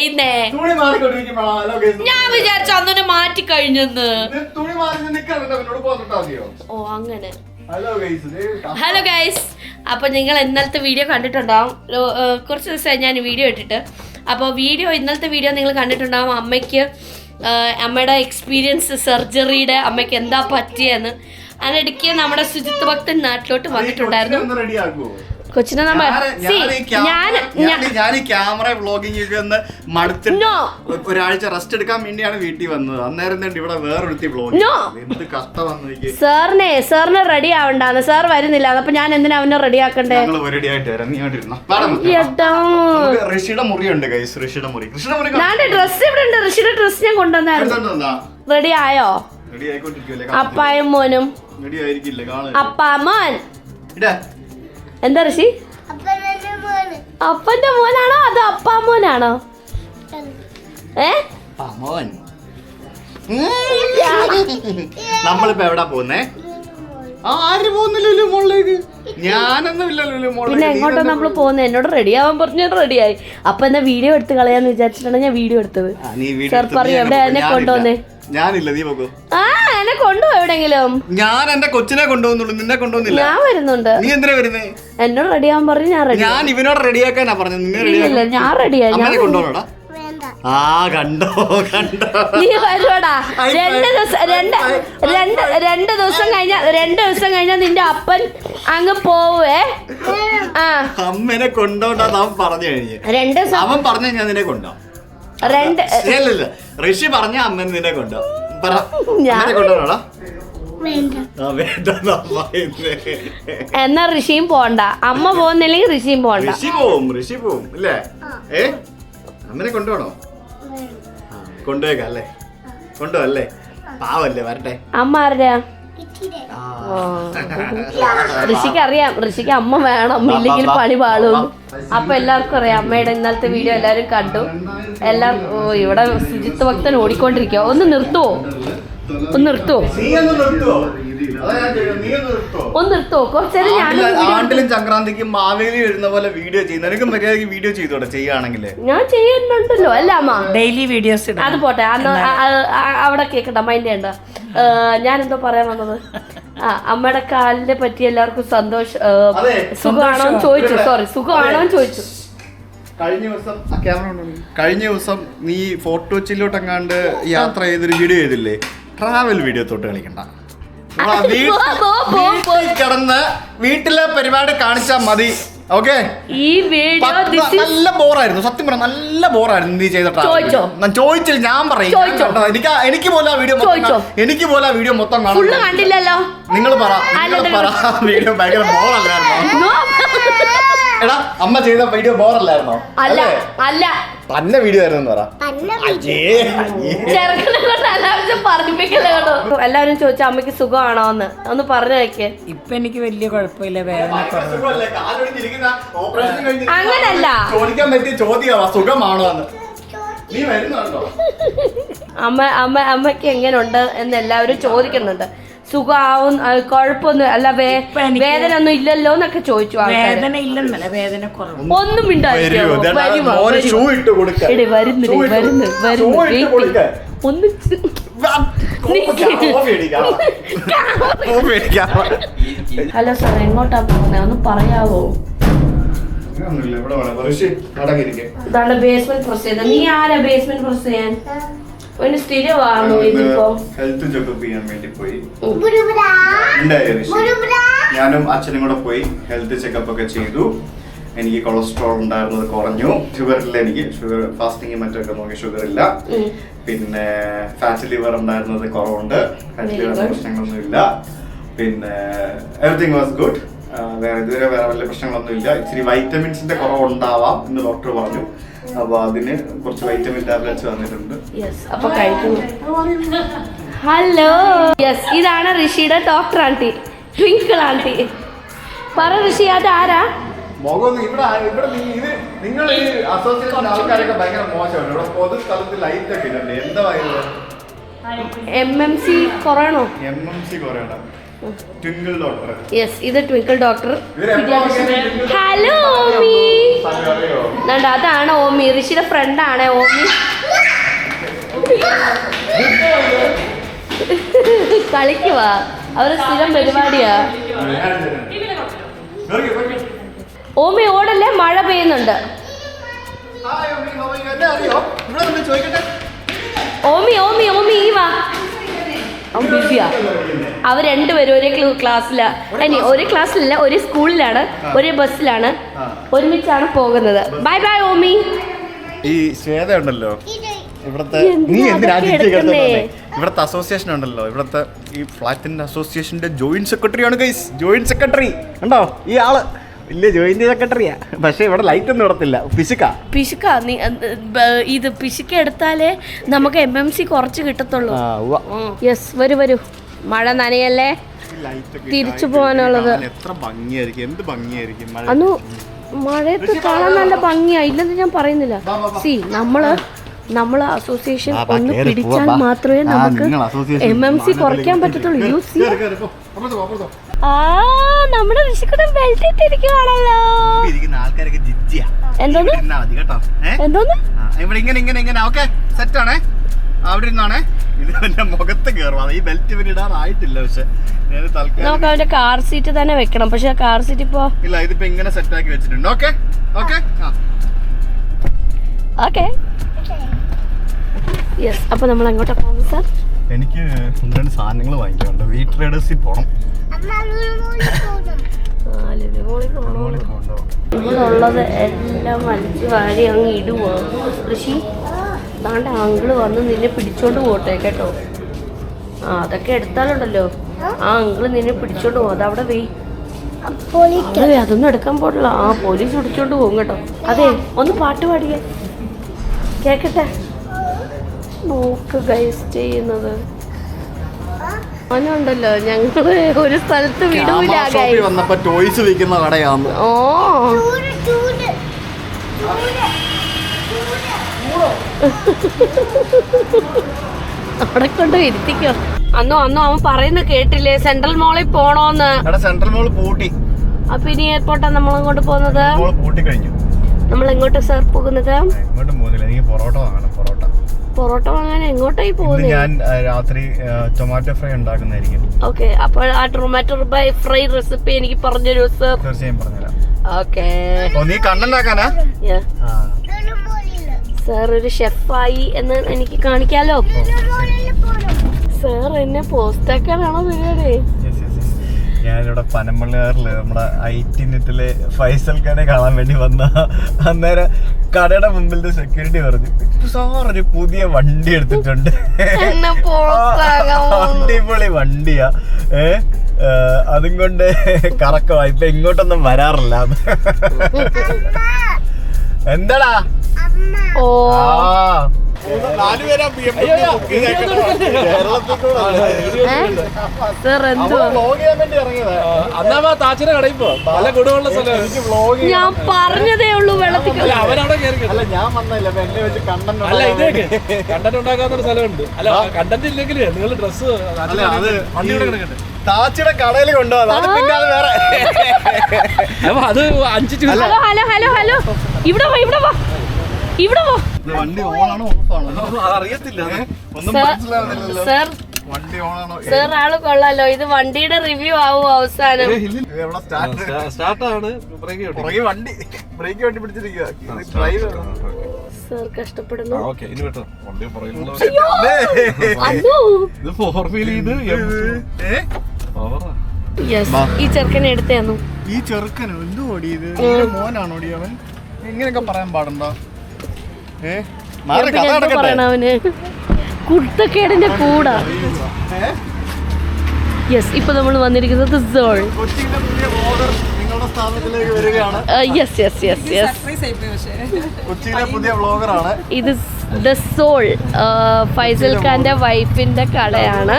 ചെയ്യുന്നേ? ഞാൻ വിചാരിച്ചു അന്നെ മാറ്റി കഴിഞ്ഞെന്ന് ഓ അങ്ങനെ. ഹലോ ഗൈസ് അപ്പൊ നിങ്ങൾ ഇന്നലത്തെ വീഡിയോ കണ്ടിട്ടുണ്ടാവും. കുറച്ച് ദിവസമായി ഞാൻ വീഡിയോ ഇട്ടിട്ട്. അപ്പോൾ വീഡിയോ ഇന്നലത്തെ വീഡിയോ നിങ്ങൾ കണ്ടിട്ടുണ്ടാവും അമ്മയ്ക്ക് അമ്മയുടെ എക്സ്പീരിയൻസ് സർജറിയുടെ അമ്മയ്ക്ക് എന്താ പറ്റിയെന്ന്. അതിനിടയ്ക്ക് നമ്മുടെ ശുചിത്വ ഭക്തൻ നാട്ടിലോട്ട് വന്നിട്ടുണ്ടായിരുന്നു. കൊച്ചിനെ നമ്മ See, ഞാൻ ഞാൻ ഈ ക്യാമറ വ്ളോഗിംഗ് ഒക്കെ ഒന്ന് മടുത്ത്. ഒരാഴ്ച റെസ്റ്റ് എടുക്കാൻ വേണ്ടിയാണ് വീട്ടിൽ വന്നത്. അന്നേരം തന്നെ ഇവിടെ വേറൊരുത്തി വ്ളോഗ്. എന്ത് കഷ്ടം വന്നു സാറിനെ സാറിന് റെഡി ആവണ്ടാന്ന്. സാർ വരുന്നില്ല. അപ്പൊ ഞാൻ എന്തിനാ അവനെ റെഡി ആക്കണ്ടേ? റെഡി ആയിട്ട് വരാം. നീ. ഋഷിയുടെ മുറിയുണ്ട് ഗൈസ് ഋഷിയുടെ മുറി. ഋഷിയുടെ മുറി ഡ്രസ് ഇവിടെ ഉണ്ട്. ഋഷിയുടെ ഡ്രസ് ഞാൻ കൊണ്ടുവന്നായിരുന്നു. റെഡി ആയോ? അപ്പായും മോനും. അപ്പാമോൻ ഇടാ. എന്താ ഋഷി? അപ്പന്റെ മോനാണോ അതോ അപ്പാമോനാണോ ഏ? മോൻ. നമ്മളിപ്പോ എവിടാ പോകുന്നേ ആര് പോകുന്നില്ലല്ലോ മോളിലേക്ക്. ഞാനൊന്നും ഇല്ലല്ലോ പിന്നെ എങ്ങോട്ടോ നമ്മൾ പോകുന്നത് എന്നോട് റെഡി ആവാൻ പറഞ്ഞു റെഡിയായി അപ്പൊ എന്നാ വീഡിയോ എടുത്ത് കളയാന്ന് വിചാരിച്ചിട്ടാണ് ഞാൻ വീഡിയോ എടുത്തത്. ആ, നീ വീഡിയോ സാർ എടുത്ത് പറയൂ എവിടെ എന്നെ. കൊണ്ടുവന്നേ. ഞാനില്ല നീ പോകൂ ആ? എന്നെ കൊണ്ടുപോ എവിടെങ്കിലും ഞാൻ എന്റെ കൊച്ചിനെ കൊണ്ടുപോകുന്നുള്ളൂ. നിന്നെ കൊണ്ടുപോകുന്നില്ല. ഞാൻ വരുന്നുണ്ട്. നീ എന്തിനാ വരുന്നേ? എന്നോട് റെഡി ആവാൻ പറഞ്ഞു ഞാൻ റെഡി ഞാൻ ഇവനോട് റെഡിയാക്കാനാ പറഞ്ഞു നിന്നെ റെഡിയാക്കാൻ ഇല്ല ഞാൻ റെഡിയായി ഞാൻ അമ്മനെ കൊണ്ടുപോകണോടാ? ആ കണ്ടോ കണ്ടോ. നീ വരുവാടാ. ആയി, രണ്ട് ദിവസം രണ്ട് രണ്ട് രണ്ട് ദിവസം കഴിഞ്ഞ രണ്ട് ദിവസം കഴിഞ്ഞാൽ നിന്റെ അപ്പൻ അങ്ങ് പോവേ. ആ. അമ്മനെ കൊണ്ടോണ്ടാ അവൻ പറഞ്ഞു കഴിഞ്ഞു. രണ്ട് ദിവസം അവൻ പറഞ്ഞു ഞാൻ നിന്നെ കൊണ്ടോ. രണ്ട് ഇല്ല ഋഷി പറഞ്ഞ അമ്മ നിന്നെ കൊണ്ടോ. പറ. ഞാൻ- എന്നാ ഋഷിയും പോണ്ട. അമ്മ പോകുന്നില്ലെങ്കിൽ ഋഷിയും പോണ്ട. ഋഷി പോവും ഋഷി പോവും ഇല്ലേ? ഏ? അമ്മനെ കൊണ്ടുപോണോ ആ, കൊണ്ടുപോയേക്കാം അല്ലേ? കൊണ്ടുപോകല്ലേ പാവല്ലേ വരട്ടെ. അമ്മ ആരുടെയാ. ഋഷിക്ക് അറിയാം. ഋഷിക്ക് അമ്മ വേണം. ഇല്ലെങ്കിൽ പണി പാളും അപ്പൊ എല്ലാവർക്കും അറിയാം. അമ്മയുടെ ഇന്നലത്തെ വീഡിയോ എല്ലാവരും കണ്ടു. എല്ലാം ഇവിടെ സുജിത്ത് ഭക്തൻ ഓടിക്കൊണ്ടിരിക്കുക ഒന്ന് നിർത്തുവോ? ഒന്ന് നിർത്തുവോ? ഒന്ന് നിർത്തോ. കുറച്ചേരം ഞാൻ ആണ്ടിലും- സംക്രാന്തിക്ക് മാവേലി വരുന്ന പോലെ വീഡിയോ ചെയ്യുന്ന എനിക്ക് മര്യാദയ്ക്ക് വീഡിയോ ചെയ്തോടെ ചെയ്യുകയാണെങ്കിൽ ഞാൻ ചെയ്യുന്നുണ്ടല്ലോ. അല്ല അമ്മ. ഡെയിലി വീഡിയോസ് ഇടാം അത് പോട്ടെ. അന്ന് അവിടെ കേക്കട്ടെ മൈൻഡ് ചെയ്യണ്ട. ഞാൻ എന്തോ പറയാൻ വന്നത്? ആ അമ്മയുടെ കാലിനെ പറ്റി എല്ലാവർക്കും സന്തോഷം സുഖമാണോ ചോദിച്ചു. സോറി സുഖമാണോ ചോദിച്ചു. കഴിഞ്ഞ ദിവസം. കഴിഞ്ഞ ദിവസം നീ ഫോട്ടോ ചില്ലോട്ടെങ്ങാണ്ട് യാത്ര ചെയ്തൊരു വീഡിയോ ചെയ്തില്ലേ? ട്രാവൽ വീഡിയോ തൊട്ട് കളിക്കണ്ട. കിടന്ന് വീട്ടിലെ പരിപാടി കാണിച്ചാ മതി. ഓക്കെ? ഈ വീഡിയോ നല്ല ബോറായിരുന്നു. സത്യം പറഞ്ഞ നല്ല ബോറായിരുന്നു നീ ചെയ്ത travel ഞാൻ ചോദിച്ചില്ല ഞാൻ പറയും. എനിക്ക് എനിക്ക് പോലെ ആ വീഡിയോ? എനിക്ക് പോലെ ആ വീഡിയോ മൊത്തം കണ്ടില്ലല്ലോ? നിങ്ങൾ പറ പറ. വീഡിയോ ഭയങ്കര ബോറല്ലായിരുന്നോ. എടാ അമ്മ ചെയ്ത വീഡിയോ ബോറല്ലായിരുന്നോ? അല്ല? അല്ല. തന്നെ വീഡിയോ ആയിരുന്നു പറ. എല്ലാവരും ചോദിച്ചു അമ്മയ്ക്ക് സുഖമാണോ എന്ന് ഒന്ന് പറഞ്ഞു വെക്കേ ഇപ്പൊ എനിക്ക് വലിയ കുഴപ്പമില്ല വേദന അങ്ങനല്ല. ചോദിക്കാൻ പറ്റിയ ചോദ്യമാ സുഖമാണോ എന്ന് അമ്മ അമ്മ അമ്മയ്ക്ക് എങ്ങനെയുണ്ട് എന്ന് എല്ലാവരും ചോദിക്കുന്നുണ്ട്. സുഖമാവും ആ, കുഴപ്പമൊന്നും അല്ല വേദന ഒന്നും ഇല്ലല്ലോ എന്നൊക്കെ ചോദിച്ചു ഒന്നും വേദന ഇല്ലെന്നല്ല വേദന കുറവ്. ഒന്നും വരുന്നു, വരുന്നു, വരുന്നു. ഒന്ന്. ഹലോ സാർ എങ്ങോട്ടാ പോകുന്നത് ഒന്ന് പറയാവോ. ഇതാണ് ബേസ്മെന്റ് പ്രസ് ചെയ്തത് നീ ആരാ ബേസ്മെന്റ് പ്രസ് ചെയ്യാൻ? ഒരു സ്ഥിരമാണോ ഇതിപ്പോ? ഹെൽത്ത് ചെക്കപ്പ് ചെയ്യാൻ വേണ്ടി പോയി. ഞാനും അച്ഛനും കൂടെ പോയി ഹെൽത്ത് ചെക്കപ്പ് ഒക്കെ ചെയ്തു. എനിക്ക് കൊളസ്ട്രോൾ ഉണ്ടായിരുന്നത് കുറഞ്ഞു. ഷുഗർ ഇല്ല എനിക്ക്. ഷുഗർ ഫാസ്റ്റിംഗ് മറ്റൊക്കെ നോക്കി ഷുഗർ ഇല്ല. പിന്നെ ഫാറ്റ് ലിവർ ഉണ്ടായിരുന്നത് കുറവുണ്ട്. ഫാറ്റ് ലിവറിന്റെ പ്രശ്നങ്ങളൊന്നും ഇല്ല. പിന്നെ എവറിങ് വാസ് ഗുഡ് വേറെ ഇതുവരെ വേറെ വലിയ പ്രശ്നങ്ങളൊന്നും ഇല്ല. ഇച്ചിരി വൈറ്റമിൻസിന്റെ കുറവുണ്ടാവാം എന്ന് ഡോക്ടർ പറഞ്ഞു. അപ്പൊ അതിന് കുറച്ച് വൈറ്റമിൻ ടാബ്ലറ്റ്സ് വന്നിട്ടുണ്ട്. യെസ് അപ്പൊ കഴിക്കുന്നു ഹലോ യെസ് ഇതാണ് ഋഷിയുടെ ഡോക്ടർ ആന്റി ട്വിങ്കിൾ ആന്റി പറ ഋഷി അത് ആരാ നിങ്ങൾ ഈ അസോസിയേഷൻ ആൾക്കാരൊക്കെ ഭയങ്കര മോശമാണ്. ഇവിടെ പൊതു സ്ഥലത്ത് ലൈറ്റ് ഒക്കെ എന്താ M M C കൊറോണോ? M M C doctor yes ഇത് ട്വിങ്കിൾ ഡോക്ടർ ഹലോ ഓമി അതാണ് ഓമി ഋഷിയുടെ ഫ്രണ്ടാണ് ഓമി കളിക്കുവാ. അവർ സ്ഥിരം പരിപാടിയാ. ഓമി ഓടല്ലേ? മഴ പെയ്യുന്നുണ്ട്. ഓമി ഓമി ഓമി ഈ വാ. അവൻ ബിസിയാ. അവർ രണ്ടുപേരും ഒരേ ക്ലാസ്സിലാണ് ക്ലാസ്സിലാ. ഇനി ഒരു ക്ലാസ്സിലല്ല ഒരു സ്കൂളിലാണ് ഒരേ ബസ്സിലാണ് ഒരുമിച്ചാണ് പോകുന്നത്. Bye bye Omi. ഈ ശ്വേത ഉണ്ടല്ലോ. ഇവിടത്തെ നീ എന്തിനാ ഇവിടത്തെ അസോസിയേഷൻ ഉണ്ടല്ലോ. ഇവിടത്തെ ഈ ഫ്ലാറ്റിന്റെ അസോസിയേഷന്റെ ജോയിന്റ് സെക്രട്ടറി ആണ് ഗൈസ് ജോയിന്റ് സെക്രട്ടറി ഉണ്ടോ ഈ ആൾ. വലിയ ജോയിന്റ് സെക്രട്ടറിയാ പക്ഷെ ഇവിടെ ലൈറ്റ് ഒന്നും ഇടത്തില്ല. പിശുക്ക. പിശുക്ക. നീ ബ- ഇത് പിശുക്ക എടുത്താലേ നമുക്ക് എം എം സി കുറച്ച് കിട്ടത്തുള്ളൂ. യെസ് വരൂ വരൂ. മഴ നനയല്ലേ? തിരിച്ചു പോകാനുള്ളത്. എത്ര ഭംഗിയായിരിക്കും. എന്ത് ഭംഗിയായിരിക്കും മഴ? അന്നു മഴയത്ത് കാണാൻ നല്ല ഭംഗിയാ. ഇല്ലെന്ന് ഞാൻ പറയുന്നില്ല. സി നമ്മൾ നമ്മൾ അസോസിയേഷൻ ആ, ബാ, ഒന്ന് കേറി പിടിച്ചാൽ പോവാ, ബാ. മാത്രമേ ആ, നമുക്ക് association എം എം സി കുറയ്ക്കാൻ പറ്റത്തുള്ളൂ. യു സി കേറ്, കേറ്, പോ. അപ്പുറത്ത് പോ, അപ്പുറത്ത് പോ. ആ നമ്മുടെ ഋഷിക്കുടം ബെൽറ്റ് ഇട്ടിരിക്കുവാണല്ലോ. ആൾക്കാരൊക്കെ എന്തോന്ന്? കേട്ടോ. ഏ? എന്തോന്ന്? ഇവിടെ ഇങ്ങനെ ഇങ്ങനെ ഇങ്ങനെ. ഓക്കെ സെറ്റ് ആണേ. അവിടെ ഇരുന്നാണേ. ഇത് എന്റെ മുഖത്ത് കയറും ഈ ബെൽറ്റ് ഇവന് ഇടാറായിട്ടില്ല പക്ഷെ. ഞാൻ തൽക്കാലം നമുക്ക് അവന്റെ കാർ സീറ്റ് തന്നെ വെക്കണം. പക്ഷെ കാർ സീറ്റ് ഇപ്പോ ഇല്ല ഇതിപ്പോ ഇങ്ങനെ സെറ്റ് ആക്കി വെച്ചിട്ടുണ്ട്. Okay okay okay. യെസ് അപ്പൊ നമ്മൾ എങ്ങോട്ടാ പോകുന്നത് സാർ എനിക്ക് രണ്ട് സാധനങ്ങൾ വാങ്ങിക്കാനുണ്ട്. വീട്ട് പോണം. മോളിൽ ഇവിടെ ഉള്ളത് എല്ലാം വലിച്ചു വാരി അങ്ങ് ഇടുവോ? കൃഷി താണ്ട അങ്കിൾ വന്ന് നിന്നെ പിടിച്ചോണ്ട് പോട്ടെ കേട്ടോ. ആ അതൊക്കെ എടുത്താലുണ്ടല്ലോ. ആ അങ്കിൾ നിന്നെ പിടിച്ചോണ്ട് പോകും അതവിടെ വെയ്. അതെ അതൊന്നും എടുക്കാൻ പാടില്ല ആ പോലീസ് പിടിച്ചോണ്ട് പോകും കേട്ടോ. അതെ ഒന്ന് പാട്ട് പാടിയേ. കേക്കട്ടെ. നോക്ക് ഗൈസ് ചെയ്യുന്നത്. അവനുണ്ടല്ലോ ഞങ്ങൾ ഒരു സ്ഥലത്ത് വിടൂല വന്നപ്പോ ടോയ്സ് വിൽക്കുന്ന കടയാന്ന് ഓ. അവിടെ കൊണ്ട് ഇരുത്തിക്കോ. അന്നോ അന്നോ അവൻ പറയുന്ന കേട്ടില്ലേ സെൻട്രൽ മോളിൽ പോണോന്ന്. സെൻട്രൽ മോൾ പൂട്ടി. അപ്പൊ ഇനി എയർപോർട്ടാ നമ്മൾ അങ്ങോട്ട് പോകുന്നത്? നമ്മൾ എങ്ങോട്ട് സാർ പോകുന്നത്? പൊറോട്ട വാങ്ങാൻ എങ്ങോട്ടായി പോകുന്നത് ഞാൻ രാത്രി ടൊമാറ്റോ ഫ്രൈ ഉണ്ടാക്കുന്നതായിരിക്കും. ഓക്കെ അപ്പോൾ ആ ടൊമാറ്റോ ഫ്രൈ റെസിപ്പി എനിക്ക് പറഞ്ഞു തരൂ സർ തീർച്ചയായും പറഞ്ഞുതരാം. ഓക്കെ. നീ കണ്ണുണ്ടാക്കാനാ? സാർ ഒരു ഷെഫായി എന്ന് എനിക്ക് കാണിക്കാലോ. സാർ എന്നെ പോസ്റ്റാക്കാനാണോ yes. ഞാനിവിടെ പനമ്പള്ളിയാറിൽ നമ്മുടെ ഐ ടി നെറ്റിലെ ഫൈസൽ കടയെ കാണാൻ വേണ്ടി വന്ന അന്നേരം കടയുടെ മുമ്പിലത്തെ സെക്യൂരിറ്റി പറഞ്ഞു സാർ ഒരു പുതിയ വണ്ടി എടുത്തിട്ടുണ്ട്. അടിപൊളി വണ്ടിയാ. ഏ, അതും കൊണ്ട് കറക്കമാ ഇപ്പൊ ഇങ്ങോട്ടൊന്നും വരാറില്ല. എന്താടാ? ഓ താച്ചിന്റെ കടയിൽ പോ. സ്ഥലം. ഞാൻ പറഞ്ഞതേ ഉള്ളൂ വെള്ളത്തിൽ അല്ല അവനവിടെ അല്ല ഞാൻ വന്നില്ല എന്നെ വെച്ച് കണ്ടന്റ് അല്ല ഇതേക്ക്. കണ്ടന്റ് ഉണ്ടാക്കാത്തൊരു സ്ഥലമുണ്ട്. അല്ല കണ്ടന്റ് ഇല്ലെങ്കിൽ നിങ്ങൾ ഡ്രസ് അല്ല അത് വണ്ടി ഇവിടെ കിടക്കട്ടെ. താച്ചിയുടെ കടയിൽ കൊണ്ടുപോകാം. അത് പിന്നെ അത് വേറെ അത് അഞ്ച് ഹലോ ഹലോ ഹലോ ഹലോ. ഇവിടെ വാ ഇവിടെ വാ. ഇവിടെ വാ. വണ്ടി ഓണാണോ ഓഫാണോ? അറിയത്തില്ല ഒന്നും മനസ്സിലാവുന്നില്ലല്ലോ. സർ. വണ്ടി ഓണാണോ? സർ ആൾ കൊള്ളാലോ. ഇത് വണ്ടിയുടെ റിവ്യൂ ആവും അവസാനം. സ്റ്റാർട്ടാണ്. ബ്രേക്ക് വണ്ടി ബ്രേക്ക് വണ്ടി പിടിച്ചിരിക്കുക ഡ്രൈവ് സർ കഷ്ടപ്പെടുന്നു. ഓക്കെ. ഇനി വിട്ടോ വണ്ടി പുറകിലുള്ള അയ്യോ! ഇത് ഫോർ വീൽ ഇത് പവറാ യെസ് വാ. ഈ ചെറുക്കനെ എടുത്തു ഈ ചെറുക്കനോ? എന്തു ഓടിയത് നിന്റെ മോനാണോ ഓടിയവൻ ഇങ്ങനെയൊക്കെ പറയാൻ പാടുണ്ടോ? ഏ? മാറി കഥ എന്താ നടക്കട്ടെ. പറയണ കുട്ടക്കേടിന്റെ കൂടാ. യെസ് ഇപ്പൊ നമ്മൾ വന്നിരിക്കുന്നത് soul yes yes yes yes ഇത് ദ സോൾ ഫൈസൽ ഖാന്റെ വൈഫിന്റെ കടയാണ്.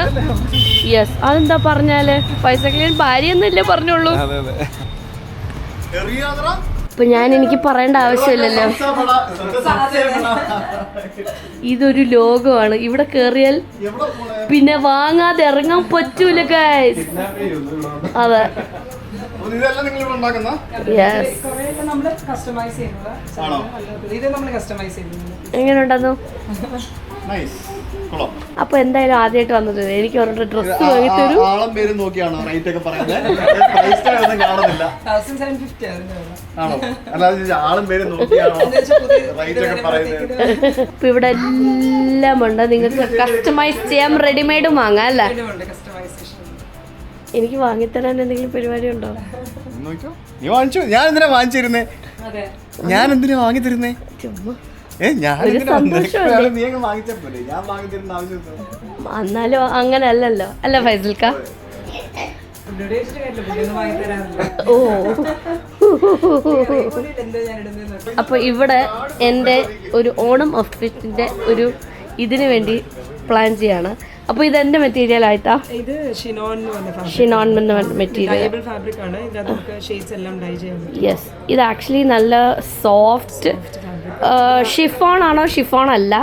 യെസ് അതെന്താ പറഞ്ഞാൽ? ഫൈസൽ ഖാൻ ഭാര്യ എന്നല്ലേ ഇപ്പൊ ഞാൻ എനിക്ക് പറയേണ്ട ആവശ്യമില്ലല്ലോ. ഇതൊരു ലോകമാണ്. ഇവിടെ കേറിയാൽ പിന്നെ വാങ്ങാതെ ഇറങ്ങാൻ പറ്റൂല ഗൈസ് അതെ. ഇതെല്ലാം നിങ്ങൾ അപ്പൊ എന്തായാലും ആദ്യമായിട്ട് വന്നത് എനിക്ക് അവരുടെ ഡ്രസ്സ് വാങ്ങിത്തരും ആളും പേരും നോക്കിയാണോ റേറ്റ് ഒക്കെ പറയുന്നത്. കാണുന്നില്ല. ആണോ അല്ലാതെ ആളും പേരും നോക്കിയാണോ? റേറ്റ് ഒക്കെ പറയുന്നത്. ഇപ്പൊ ഇവിടെ എല്ലാം ഉണ്ട്. നിങ്ങൾക്ക് കസ്റ്റമൈസ് ചെയ്യാം റെഡിമെയ്ഡ് വാങ്ങാം അല്ലേ? എനിക്ക് വാങ്ങിത്തരാൻ എന്തെങ്കിലും പരിപാടി ഉണ്ടോ? നോക്കിയോ നീ വാങ്ങിച്ചു? ഞാൻ എന്തിനാ വാങ്ങിച്ചിരുന്നേ? അതെ. ഞാൻ എന്തിനാ വാങ്ങി തരുന്നേ ചുമ്മാ. എന്നാലും അങ്ങനെ അല്ലല്ലോ അല്ല ഫൈസൽക്ക? ഓ. അപ്പോൾ ഇവിടെ എന്റെ ഒരു ഓണം ഔട്ട്ഫിറ്റിന്റെ ഒരു ഇതിനു വേണ്ടി പ്ലാൻ ചെയ്യാണ്. അപ്പോൾ ഇത് എന്റെ മെറ്റീരിയൽ ആയിട്ടാ? ഇത് ഷിനോൺ എന്ന് മെറ്റീരിയൽ ഡയബിൾ ഫാബ്രിക് ആണ്. ഇതിനകത്ത് നമുക്ക് ഷെയ്ഡ്സ് എല്ലാം ഡൈ ചെയ്യാൻ യെസ് ഇത് ആക്ച്വലി നല്ല സോഫ്റ്റ് ഷിഫോൺ ആണോ ഷിഫോൺ അല്ല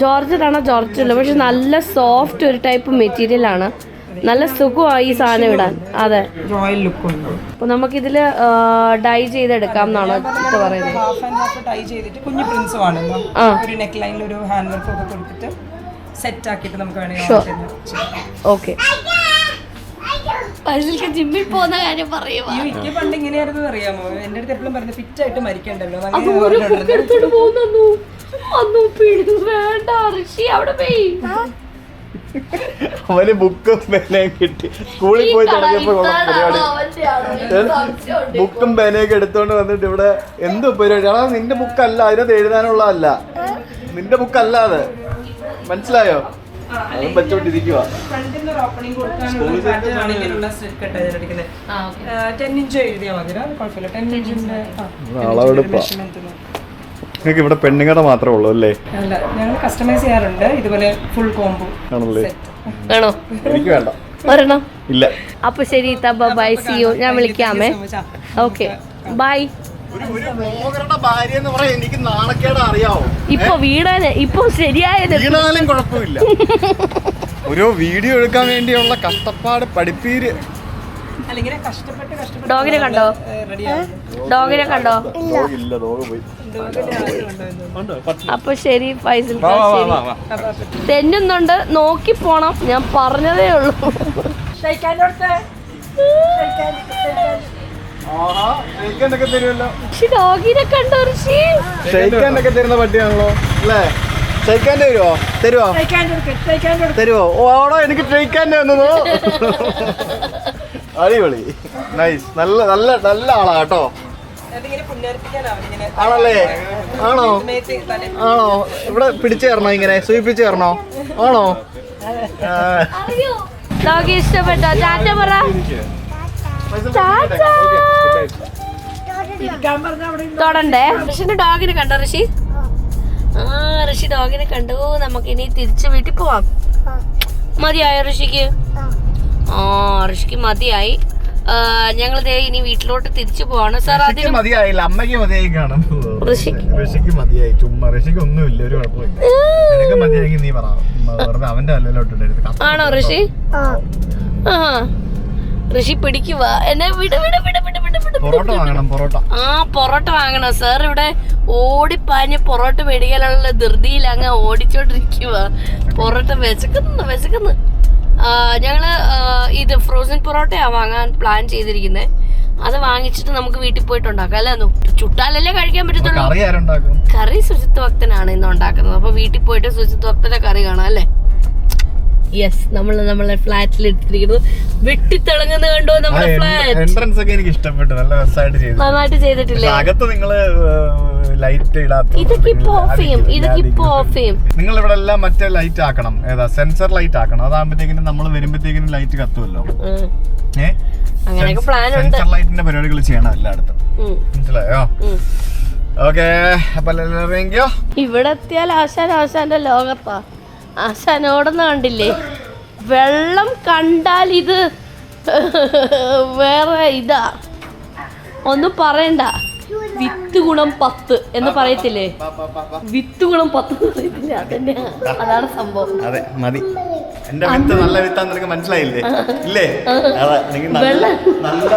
ജോർജറ്റ് ആണോ ജോർജറ്റ് അല്ല പക്ഷെ നല്ല സോഫ്റ്റ് ഒരു ടൈപ്പ് മെറ്റീരിയൽ ആണ് നല്ല സുഖമായി ഈ സാധനം ഇടാൻ. അതെ. അപ്പൊ നമുക്കിതിൽ ഡൈ ചെയ്തെടുക്കാം എന്നാണ് പറയുന്നത്. ചെയ്തിട്ട് കുഞ്ഞു പ്രിൻസും ഒരു നെക്ക് ലൈനിൽ ഒരു ഹാൻഡ് വർക്ക് ഒക്കെ കൊടുത്തിട്ട് സെറ്റ് ആക്കിയിട്ട് നമുക്ക് വേണമെങ്കിൽ Sure. ഓക്കെ ജിമ്മിൽ പോകുന്ന കാര്യം പറയുവാ. അയ്യോ എനിക്ക് പണ്ട് ഇങ്ങനെയായിരുന്നു അറിയാമോ? എന്റെ അടുത്ത് എപ്പോഴും പറഞ്ഞു ഫിറ്റായിട്ട് മരിക്കണ്ടല്ലോ അത് അങ്ങനെ പറഞ്ഞിട്ടുണ്ടായിരുന്നു. എടുത്തോണ്ട് പോകുന്നു അന്നു പിടി വേണ്ട ഋഷി അവിടെ പോയി. അവന് ബുക്കും പേനയും കിട്ടി. സ്കൂളിൽ പോയി തുടങ്ങിയപ്പോ ഉള്ള പരിപാടി. ബുക്കും പേനയൊക്കെ എടുത്തോണ്ട് വന്നിട്ട് ഇവിടെ എന്ത് പരിപാടി? എടാ നിന്റെ ബുക്കല്ല അതിനകത്ത് എഴുതാനുള്ളതല്ല. നിന്റെ ബുക്കല്ല അത്. മനസ്സിലായോ? അതും നിങ്ങൾക്ക് ഇവിടെ പെണ്ണുങ്ങളുടെ മാത്രമേ ഉള്ളൂ അല്ലേ? അല്ല ഞങ്ങൾ കസ്റ്റമൈസ് ചെയ്യാറുണ്ട്. ഇതുപോലെ ഫുൾ കോംബോ ആണല്ലേ? ആണോ എനിക്ക് വേണ്ട. ഒരെണ്ണം? ഇല്ല. അപ്പൊ ശരി തബ ബൈ സി യു. ഞാൻ വിളിക്കാമേ. ഓക്കെ ബൈ ഭാര്യ എന്ന് പറയാൻ എനിക്ക് നാണക്കേട് അറിയാവോ? ഇപ്പൊ വീടാന് ഇപ്പൊ ശരിയായത് വീണാലും കുഴപ്പമില്ല. ഒരു വീഡിയോ എടുക്കാൻ വേണ്ടിയുള്ള കഷ്ടപ്പാട് പഠിപ്പീര്. അല്ലെങ്കിൽ കഷ്ടപ്പെട്ട് കഷ്ടപ്പെട്ട് ഡോഗിനെ കണ്ടോ? ഡോഗിനെ കണ്ടോ? അപ്പൊ ശരി ഫൈസൽ. തെന്നുന്നുണ്ട് നോക്കി പോണം. ഞാൻ പറഞ്ഞതേ ഉള്ളൂ. തരുന്ന പട്ടിയാണല്ലോ അല്ലേ? ഷെയ്ക്കാൻ തരുമോ തരുമോ തരുമോ ഓടോ എനിക്ക് ഷെയ്ക്കാൻ വന്നതോ അടിപൊളി. നൈസ് നല്ല നല്ല നല്ല ആളാ കേട്ടോ. ആണല്ലേ? ആണോ? ആണോ? ഇവിടെ പിടിച്ചു തരണോ ഇങ്ങനെ? സൂചിപ്പിച്ചു തരണോ ആണോ. ഡോഗി ഇഷ്ടപ്പെട്ടോ? ചാറ്റ പറ. തൊടണ്ടേ? ഋഷിന്റെ ഡോഗിനെ കണ്ടോ ഋഷി? ആ ഋഷി ഡോഗിനെ കണ്ടു. നമുക്ക് ഇനി തിരിച്ചു വീട്ടിൽ പോവാം. മതിയായോ ഋഷിക്ക്? ആ ഋഷിക്ക് മതിയായി. ഞങ്ങൾ ഇനി വീട്ടിലോട്ട് തിരിച്ചു പോവാണ്. സാർ അതിന് മതിയായില്ല. അമ്മയ്ക്ക് മതിയായി കാണും. ഋഷിക്ക്. മതിയായി. ചുമ്മാ ഋഷിക്ക് ഒന്നുമില്ല ഒരു കുഴപ്പമില്ല മതിയായെങ്കിൽ നീ പറ. അവന്റെ അല്ലല്ലോട്ടുണ്ടായിരുന്നു ആണോ ഋഷി? ആ ഋഷി പിടിക്കുക എന്നെ വിട വിട വിട വിട വിട വിട. പൊറോട്ട വാങ്ങണം പൊറോട്ട. ആ പൊറോട്ട വാങ്ങണം. സാർ ഇവിടെ ഓടിപ്പാഞ്ഞ് പൊറോട്ട മേടിക്കാനുള്ള ധൃതിയിൽ അങ്ങ് ഓടിച്ചോണ്ടിരിക്കുക പൊറോട്ട വിശക്കുന്നു വിശക്കുന്നു. ഞങ്ങൾ ഇത് ഫ്രോസൺ പൊറോട്ടയാ വാങ്ങാൻ പ്ലാൻ ചെയ്തിരിക്കുന്നത് അത് വാങ്ങിച്ചിട്ട് നമുക്ക് വീട്ടിൽ പോയിട്ട് ഉണ്ടാക്കാം അല്ലേ? ചുട്ടാലല്ലേ കഴിക്കാൻ പറ്റത്തുള്ളൂ. കറി സുജിത് ഭക്തനാണ് ഇന്ന് ഉണ്ടാക്കുന്നത്. അപ്പൊ വീട്ടിൽ പോയിട്ട് സുജിത് ഭക്തന്റെ കറി കാണാം അല്ലേ? യെസ് നമ്മൾ നമ്മളെ ഫ്ലാറ്റിൽ എടുത്തിരിക്കുന്നു. വെട്ടിത്തിളങ്ങുന്ന കണ്ടോ നമ്മുടെ ഫ്ലാറ്റ് എൻട്രൻസ് ഒക്കെ എനിക്ക് ഇഷ്ടപ്പെട്ടു. നല്ല രസമായിട്ട് ചെയ്തു. നന്നായിട്ട് ചെയ്തിട്ടില്ലേ? അകത്ത് നിങ്ങൾ ലൈറ്റ് ഇടാത്ത ഇതൊക്കെ ഇപ്പൊ ഓഫ് ചെയ്യും. ഇതൊക്കെ ഇപ്പൊ ഓഫ് ചെയ്യും. നിങ്ങൾ ഇവിടെ എല്ലാം മറ്റേ ലൈറ്റ് ആക്കണം. ഏതാ സെൻസർ ലൈറ്റ് ആക്കണം. അതാകുമ്പോഴത്തേക്കിനും നമ്മൾ വരുമ്പോഴത്തേക്കിനും ലൈറ്റ് കത്തുമല്ലോ ഉം. ഏ? അങ്ങനെയൊക്കെ പ്ലാൻ ഉണ്ട്. സെൻസർ ലൈറ്റിന്റെ പരിപാടികൾ ചെയ്യണം എല്ലായിടത്തും. മനസ്സിലായോ. ഓക്കെ. അപ്പൊ ഇവിടെ എത്തിയാൽ ആശാൻ ആശാന്റെ ലോകത്താ. ആശാൻ ഓടുന്ന കണ്ടില്ലേ? വെള്ളം കണ്ടാൽ ഇത് വേറെ ഇതാ. ഒന്നും പറയണ്ട. വിത്ത് ഗുണം പത്ത് എന്ന് പറയത്തില്ലേ? വിത്ത് ഗുണം പത്ത് പറയത്തില്ലേ? അതന്നെയാ അതാണ് സംഭവം. അതെ മതി. എന്റെ വിത്ത് നല്ല വിത്താന്ന് നിനക്ക് മനസ്സിലായില്ലേ? ഇല്ലേ? വെള്ളം. നല്ല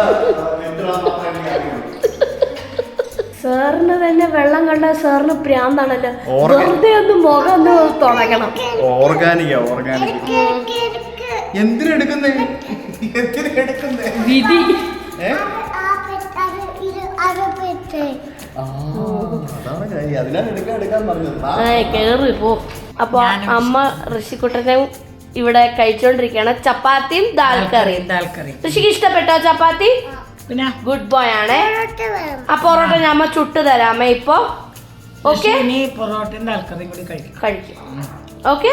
സാറിന് തന്നെ വെള്ളം കണ്ട സാറിന് പ്രാന്താണല്ലോ. വെറുതെ ഒന്ന് മുഖം ഒന്ന് തുടങ്ങണം ഓർഗാനിക്കാ ഓർഗാനിക് എന്തിനെടുക്കുന്നേ എന്തിനെടുക്കുന്നേ വിധി. അപ്പൊ അമ്മ ഋഷിക്കുട്ടനെ ഇവിടെ കഴിച്ചോണ്ടിരിക്കുകയാണ്. ചപ്പാത്തിയും ദാൽക്കറിയും കറിയും ദാൽക്കറി ഋഷിക്ക് ഇഷ്ടപ്പെട്ടോ ചപ്പാത്തി? പിന്നെ ഗുഡ് ബോയ് ആണേ ആ പൊറോട്ട ഞാൻ ചുട്ട് തരാമേ ഇപ്പൊ ഓക്കെ ഇനി പൊറോട്ടയും ദാൽക്കറിയും കൂടി കഴിക്കും കഴിക്കും ഓക്കെ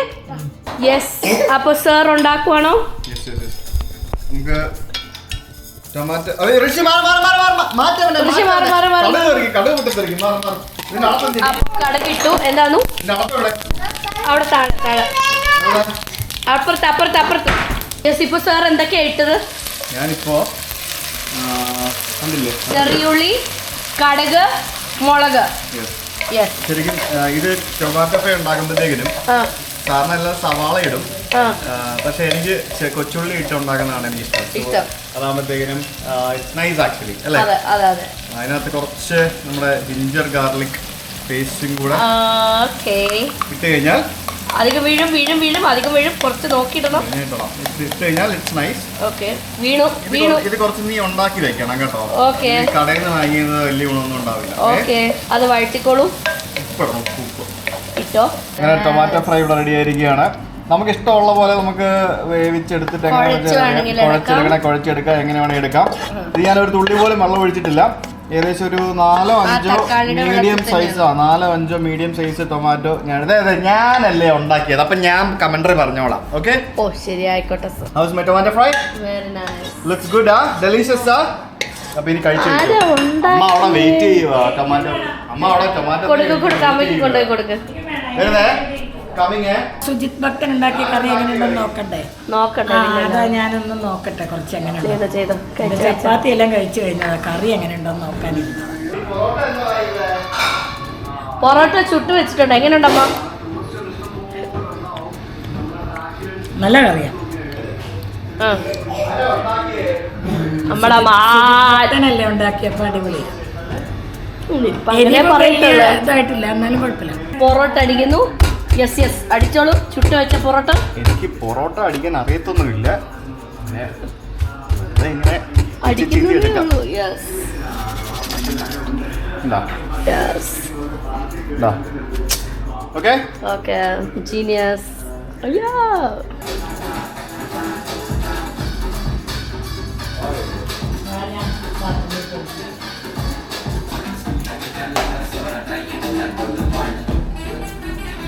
യെസ് അപ്പൊ സാർ ഉണ്ടാക്കുവാണോ Yes, yes, yes. നമുക്ക് ടൊമാറ്റോ അയ്യോ, ഋഷി മാറ്, മാറ്, മാറ്, മാറ്, മാറ്. മാറ്റ് അവനെ, ഋഷി മാറ്റ് മാറ്, അവനെ. മാറ്, മാറ്. കടുക് തെറിക്കും, കടുക് പൊട്ടിത്തെറിക്കും. മാറ്, മാറ്. ഇതിന്റെ അടപ്പ് എന്തിന്? അപ്പൊ കടകിട്ടു എന്താന്നു ഇതിന്റെ അടപ്പ് എവിടെ? അവിടെ താഴെ താഴെ എവിടെ? അപ്പുറത്ത് അപ്പുറത്ത് അപ്പുറത്ത് യെസ് ഇപ്പൊ സാർ എന്തൊക്കെയാ ഇട്ടത് ഞാനിപ്പോ ചെറിയുള്ളി കടുക് മുളക്. ശരിക്കും ഇത് ടൊമാറ്റോ ഫ്രൈ ഉണ്ടാക്കുമ്പോഴത്തേക്കിനും സാറിന് എല്ലാം സവാള ഇടും. പക്ഷെ എനിക്ക് കൊച്ചുള്ളി ഇട്ട് ഉണ്ടാക്കുന്നതാണ് എനിക്ക് ഇഷ്ടം. അതാകുമ്പോഴത്തേക്കിനും ഇറ്റ്സ് നൈസ് ആക്ച്വലി അല്ലേ? അതെ അതെ അതെ. അതിനകത്ത് കുറച്ച് നമ്മുടെ ജിഞ്ചർ ഗാർലിക് പേസ്റ്റും കൂടെ ഇട്ട് കഴിഞ്ഞാൽ അധികം വീഴും വീഴും വീഴും അധികം വീഴും. കുറച്ച് നോക്കിയിടണം. ഓക്കെ. വീണു വീണു. ഇത് കുറച്ച് നീ ഉണ്ടാക്കി വെക്കണം കേട്ടോ. Okay. ഈ കടയിൽ നിന്ന് വാങ്ങിയത് വലിയ ഗുണമൊന്നും ഉണ്ടാവില്ല. ഓക്കെ. അത് വഴറ്റിക്കോളൂ. ഇട്ടോ? ടൊമാറ്റോ ഫ്രൈ ഇവിടെ റെഡി ആയിരിക്കുകയാണ്. നമുക്ക് ഇഷ്ടമുള്ള പോലെ നമുക്ക് വേവിച്ചെടുത്തിട്ട് എങ്ങനെ കുഴച്ചെടുക്കണേ കുഴച്ചെടുക്കാം. എങ്ങനെ വേണമെങ്കിൽ എടുക്കാം. ഇത് ഞാനൊരു തുള്ളി പോലും വെള്ളം ഒഴിച്ചിട്ടില്ല. ഏകദേശം ഒരു നാലോ അഞ്ചോ മീഡിയം സൈസാ നാലോ അഞ്ചോ മീഡിയം സൈസ് ടൊമാറ്റോ ഞാൻ അതെ അതെ ഞാനല്ലേ ഉണ്ടാക്കിയത്. അപ്പൊ ഞാൻ കമന്ററി പറഞ്ഞോളാം ഓക്കെ ഓ ശരി ആയിക്കോട്ടെ sir how's my tomato fry very nice looks good ആ ഡെലീഷ്യസ് ആ അപ്പൊ ഇനി കഴിച്ചു അമ്മ അവിടെ വെയിറ്റ് ചെയ്യുക ടൊമാറ്റോ അമ്മ അവിടെ ടൊമാറ്റോ കൊടുക്ക് കൊടുക്ക് അമ്മയ്ക്ക് കൊണ്ടുപോയി കൊടുക്ക്. വരുന്നേ? സുജിത് ഭക്തൻ ഉണ്ടാക്കിയ കറി എങ്ങനെയുണ്ടെന്ന് നോക്കണ്ടേ? നോക്കട്ടെ അതാ ഞാനൊന്ന് നോക്കട്ടെ കുറച്ച് ചെയ്തോ ചെയ്തോ കഴിച്ചു കഴിച്ചു. ചപ്പാത്തി എല്ലാം കഴിച്ചു കഴിഞ്ഞാൽ കറി എങ്ങനെയുണ്ടെന്ന് നോക്കാനിരുന്നു പൊറോട്ട ചുട്ട് വെച്ചിട്ടുണ്ട്. എങ്ങനെയുണ്ടമ്മ? നല്ല കറിയാ. ആ. നമ്മടെ മാ ഭക്തനല്ലേ ഉണ്ടാക്കിയപ്പോ അടിപൊളി ഇപ്പൊ അങ്ങനെ പറയത്തുള്ളൂ ഇതായിട്ടില്ല എന്നാലും കുഴപ്പമില്ല. പൊറോട്ട അടിക്കുന്നു. യെസ് യെസ് അടിച്ചോളൂ. ചുട്ട് വെച്ച പൊറോട്ട. എനിക്ക് പൊറോട്ട അടിക്കാൻ അറിയത്തൊന്നുമില്ല. ഇങ്ങനെ. ഉള്ളൂ. യെസ്. ഓക്കെ ഓക്കെ ജീനിയസ് അയ്യോ.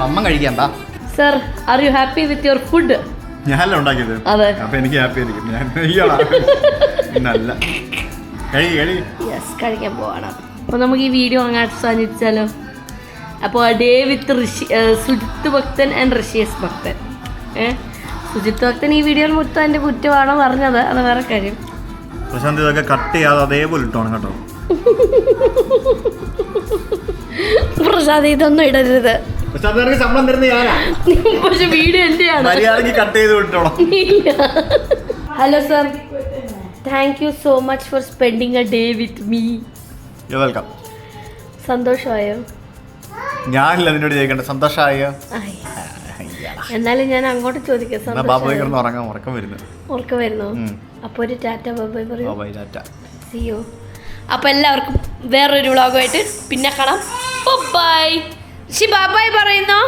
നമ്മ കഴിക്കണ്ട? Sir are you happy with your food ഞാനല്ല ഉണ്ടാക്കിയത്. അതെ. അപ്പൊ എനിക്ക് ഹാപ്പി ആയിരിക്കും. ഞാൻ നല്ല യെസ് കഴിക്കാൻ പോവാണ്. അപ്പോൾ നമുക്ക് ഈ വീഡിയോ അങ്ങോട്ട് അവസാനിച്ചാലോ? അപ്പോൾ ഡേ വിത്ത് ഋഷി സുജിത്ത് ഭക്തൻ ആൻഡ് ഋഷിയസ് ഭക്തൻ. ഏ? സുജിത്ത് ഭക്തൻ ഈ വീഡിയോയിൽ മൊത്തം എന്റെ കുറ്റമാണോ പറഞ്ഞത്? അത് വേറെ കാര്യം. പ്രശാന്ത് ഇതൊക്കെ കട്ട് ചെയ്യാതെ അതേപോലെ ഇട്ടോണം കേട്ടോ. പ്രശാന്ത് ഇതൊന്നും ഇടരുത്. ശമ്പളം തരുന്ന ഞാനാ. പക്ഷെ വീഡിയോ എന്റെയാണ്. മര്യാദയ്ക്ക് കട്ട് ചെയ്ത് വിട്ടോളാം. Hello sir. Thank you so much for spending a day with me welcome സന്തോഷമായോ? ഞാനില്ല നിന്നോട് ചോദിക്കണ്ട. സന്തോഷമായോ. എന്നാലും ഞാൻ അങ്ങോട്ട് ചോദിക്കാം. എന്നാ ബാബു സന്തോഷമായോ കിടന്ന് ഉറങ്ങാൻ ഉറക്കം വരുന്നു. ഉറക്കം വരുന്നു. അപ്പോൾ ഒരു ടാറ്റ ബൈ പറയൂ. ബാബായി ടാറ്റ. സിയോ അപ്പോൾ എല്ലാവർക്കും വേറൊരു വ്ളോഗുമായിട്ട് പിന്നെ കാണാം. ബൈ ഷി ബാബായ് പറയുന്നോ?